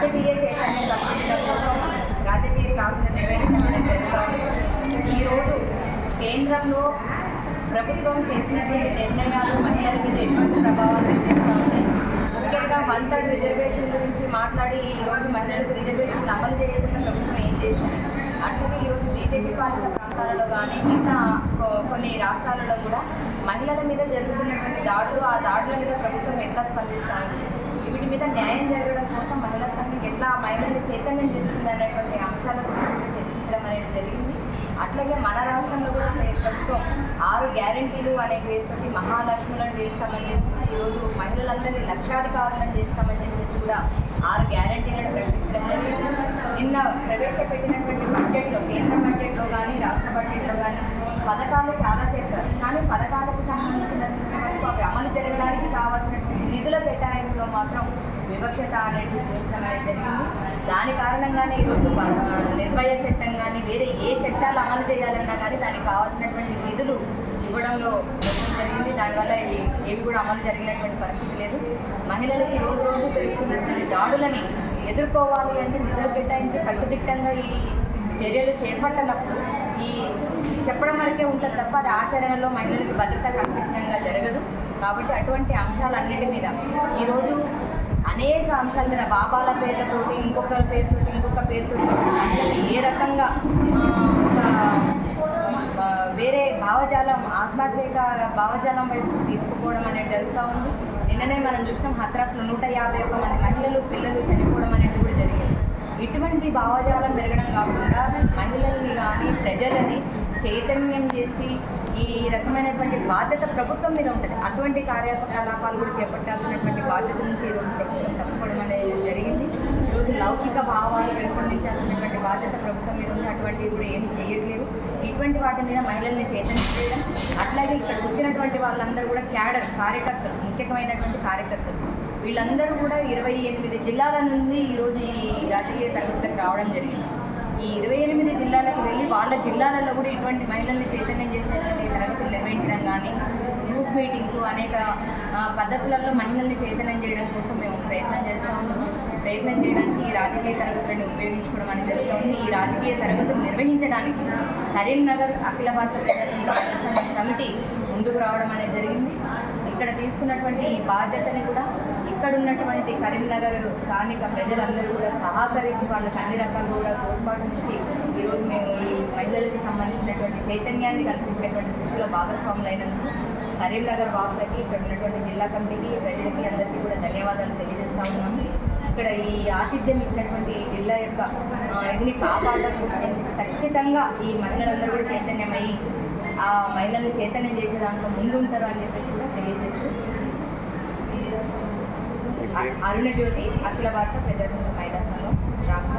రాజకీయ చైతన్యం కల్పించడం కోసం రాజకీయ నిర్వహించడం అనేది జరుగుతుంది ఈరోజు కేంద్రంలో ప్రభుత్వం చేసినటువంటి నిర్ణయాలు మహిళల మీద ఎటువంటి ప్రభావం చూపిస్తూ ఉన్నాయి? ముఖ్యంగా వన్ రిజర్వేషన్ గురించి మాట్లాడి ఈరోజు మహిళలకు రిజర్వేషన్ అమలు చేయకుండా ప్రభుత్వం ఏం చేసింది? అట్లాగే ఈరోజు బీజేపీ పాలిత ప్రాంతాలలో కానీ మిగతా కొన్ని రాష్ట్రాలలో కూడా మహిళల మీద జరుగుతున్నటువంటి దాడులు ఆ దాడుల మీద ప్రభుత్వం ఎట్లా స్పందిస్తాను వీటి మీద న్యాయం జరగడం కోసం మహిళా సంఘం ఎట్లా మహిళలు చైతన్యం చేస్తుంది అనేటువంటి అంశాల గురించి చర్చించడం అనేది జరిగింది. అట్లాగే మన రాష్ట్రంలో కూడా ప్రభుత్వం ఆరు గ్యారంటీలు అనే పేరుతోటి మహాలక్ష్ములను చేస్తామని చెప్పి ఈరోజు మహిళలందరినీ లక్షాధికారులను చేస్తామని చెప్పేసి కూడా ఆరు గ్యారంటీలను ప్రకటించడం జరిగింది. నిన్న ప్రవేశపెట్టినటువంటి బడ్జెట్లో కేంద్ర బడ్జెట్లో కానీ రాష్ట్ర బడ్జెట్లో కానీ పథకాలు చాలా చెప్పారు కానీ పథకాలకు సంబంధించిన వరకు అవి అమలు జరగడానికి కావాల్సినటువంటి నిధుల కేటాయింపులో మాత్రం వివక్షత అనేది చూపించడం అనేది జరిగింది. దాని కారణంగానే ఈరోజు నిర్భయ చట్టం కానీ వేరే ఏ చట్టాలు అమలు చేయాలన్నా కానీ దానికి కావాల్సినటువంటి నిధులు ఇవ్వడంలో జరిగింది. దానివల్ల ఇది ఏవి కూడా అమలు జరిగినటువంటి పరిస్థితి లేదు. మహిళలకు రోజు రోజు పెరుగుతున్నటువంటి దాడులని ఎదుర్కోవాలి అంటే నిధులు కేటాయించి కట్టుదిట్టంగా ఈ చర్యలు చేపట్టనప్పుడు ఈ చెప్పడం వరకే ఉంటుంది తప్ప అది ఆచరణలో మహిళలకు భద్రత కల్పించడంగా జరగదు. కాబట్టి అటువంటి అంశాలన్నిటి మీద ఈరోజు అనేక అంశాల మీద బాబాల పేర్లతోటి ఇంకొకరి పేరుతోటి ఇంకొక పేరుతోటి మహిళల్ని ఏ రకంగా వేరే భావజాలం ఆధ్యాత్మిక భావజాలం వైపు తీసుకుపోవడం అనేది జరుగుతూ ఉంది. నిన్ననే మనం చూసినాం హత్రాసులో నూట యాభై ఒక్క మంది మహిళలు పిల్లలు చనిపోవడం అనేది కూడా జరిగింది. ఇటువంటి భావజాలం పెరగడం కాకుండా మహిళల్ని కానీ ప్రజలని చైతన్యం చేసి ఈ రకమైనటువంటి బాధ్యత ప్రభుత్వం మీద ఉంటుంది. అటువంటి కార్యకలాపాలు కూడా చేపట్టాల్సినటువంటి బాధ్యత నుంచి ఈరోజు ప్రభుత్వం తప్పుకోవడం అనేది జరిగింది. ఈరోజు లౌకిక భావాలు పెంపొందించాల్సినటువంటి బాధ్యత ప్రభుత్వం మీద ఉంది. అటువంటి ఇప్పుడు ఏమి చేయట్లేదు. ఇటువంటి వాటి మీద మహిళల్ని చైతన్యం చేయడం అట్లాగే ఇక్కడికి వచ్చినటువంటి వాళ్ళందరూ కూడా క్యాడర్ కార్యకర్తలు ముఖ్యమైనటువంటి కార్యకర్తలు. వీళ్ళందరూ కూడా ఇరవై ఎనిమిది జిల్లాల నుండి ఈరోజు ఈ రాజకీయ తరగతికి రావడం జరిగింది. ఈ ఇరవై ఎనిమిది జిల్లాలకు వెళ్ళి వాళ్ళ జిల్లాలలో కూడా ఇటువంటి మహిళల్ని చైతన్యం చేసేటువంటి తరగతులు నిర్వహించడం కానీ గ్రూప్ మీటింగ్స్ అనేక పద్ధతులలో మహిళల్ని చైతన్యం చేయడం కోసం మేము ప్రయత్నం చేస్తూ ఉన్నాము ప్రయత్నం చేయడానికి ఈ రాజకీయ తరగతులను ఉపయోగించుకోవడం అనేది జరుగుతుంది. ఈ రాజకీయ తరగతులు నిర్వహించడానికి కరీంనగర్ అఖిల భారత కమిటీ ముందుకు రావడం అనేది జరిగింది. ఇక్కడ తీసుకున్నటువంటి ఈ బాధ్యతని కూడా ఇక్కడ ఉన్నటువంటి కరీంనగర్ స్థానిక ప్రజలందరూ కూడా సహకరించి వాళ్ళకి అన్ని రకాలు కూడా తోడ్పాటు నుంచి ఈరోజు మేము ఈ మహిళలకు సంబంధించినటువంటి చైతన్యాన్ని కల్పించేటువంటి కృషిలో భాగస్వాములైనందుకు కరీంనగర్ వాసులకి ఇక్కడ ఉన్నటువంటి జిల్లా కమిటీకి ప్రజలకి అందరికీ కూడా ధన్యవాదాలు తెలియజేస్తా ఉన్నాము. ఇక్కడ ఈ ఆతిథ్యం ఇచ్చినటువంటి జిల్లా యొక్క ఆ, ఇదిని కాపాడడం కోసం ఖచ్చితంగా ఈ మహిళలందరూ కూడా చైతన్యమయ్యి ఆ మహిళల్ని చైతన్యం చేసే దాంట్లో ముందుంటారు అని చెప్పేసి కూడా తెలియజేస్తూ అరుణ జ్యోతి అఖిల భారత ప్రజాతంత్ర మహిళా సంఘం రాష్ట్ర